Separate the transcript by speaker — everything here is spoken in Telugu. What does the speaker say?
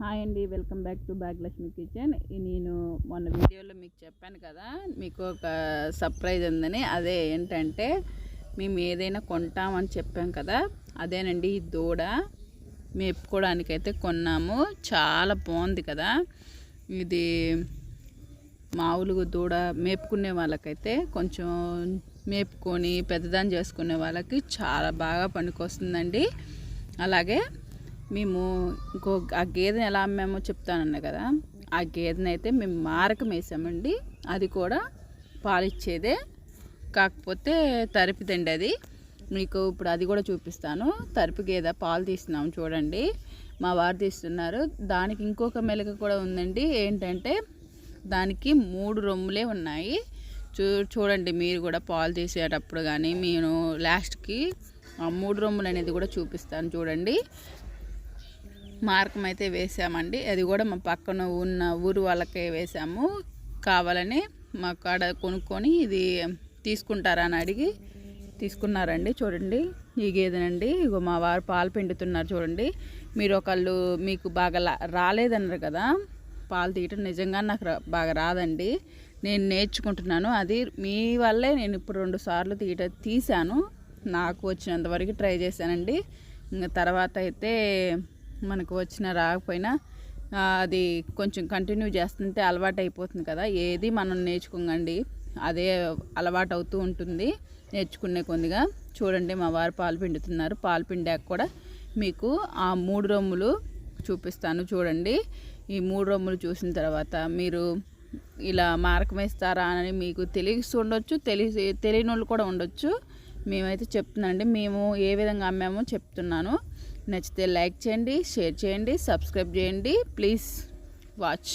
Speaker 1: హాయ్ అండి welcome back to Bhagyalakshmi kitchen. నేను మొన్న వీడియోలో మీకు చెప్పాను కదా మీకు ఒక సర్ప్రైజ్ ఉందని. అదే ఏంటంటే మేము ఏదైనా కొంటామని చెప్పాం కదా అదేనండి ఈ దూడ. మేపుకోవడానికైతే కొన్నాము చాలా బాగుంది కదా. ఇది మామూలుగా దూడ మేపుకునే వాళ్ళకైతే కొంచెం మేపుకొని పెద్దదాన్ని చేసుకునే వాళ్ళకి చాలా బాగా పనికొస్తుందండి. అలాగే మేము ఇంకో ఆ గేదెని ఎలా అమ్మామో చెప్తానన్నా కదా. ఆ గేదెని అయితే మేము మారకం వేసామండి. అది కూడా పాలిచ్చేదే. కాకపోతే తరిపిదండి అది. మీకు ఇప్పుడు అది కూడా చూపిస్తాను. తరిపి గేదె పాలు తీస్తున్నాం చూడండి. మా వారు తీస్తున్నారు. దానికి ఇంకొక మెలక కూడా ఉందండి. ఏంటంటే దానికి మూడు రొమ్ములే ఉన్నాయి. చూ చూడండి మీరు కూడా పాలు తీసేటప్పుడు కానీ నేను లాస్ట్కి ఆ మూడు రొమ్ములు అనేది కూడా చూపిస్తాను చూడండి. మార్కం అయితే వేసామండి. అది కూడా మా పక్కన ఉన్న ఊరు వాళ్ళకే వేసాము. కావాలని మా కాడ కొనుక్కొని ఇది తీసుకుంటారా అని అడిగి తీసుకున్నారండి. చూడండి ఈ గేదెనండి ఇగో మా వారు పాలు పిండుతున్నారు చూడండి. మీరు ఒకళ్ళు మీకు బాగా రాలేదన్నారు కదా. పాలు తీయటం నిజంగా నాకు బాగా రాదండి. నేను నేర్చుకుంటున్నాను. అది మీ వల్లే నేను ఇప్పుడు రెండు సార్లు తీయట తీసాను నాకు వచ్చినంతవరకు ట్రై చేశానండి. ఇంకా తర్వాత అయితే మనకు వచ్చిన రాకపోయినా అది కొంచెం కంటిన్యూ చేస్తుంటే అలవాటు అయిపోతుంది కదా. ఏది మనం నేర్చుకోండి అదే అలవాటు అవుతూ ఉంటుంది నేర్చుకునే కొద్దిగా. చూడండి మా వారు పాలు పిండుతున్నారు. పాలు పిండాక కూడా మీకు ఆ మూడు రొమ్ములు చూపిస్తాను చూడండి. ఈ మూడు రొమ్ములు చూసిన తర్వాత మీరు ఇలా మార్కం వేస్తారా అని మీకు తెలిసి ఉండొచ్చు తెలిసి తెలియని వాళ్ళు కూడా ఉండొచ్చు. మేమైతే చెప్తున్నానండి మేము ఏ విధంగా అమ్మామో చెప్తున్నాను. నచ్చితే లైక్ చేయండి షేర్ చేయండి సబ్స్క్రైబ్ చేయండి. Please watch.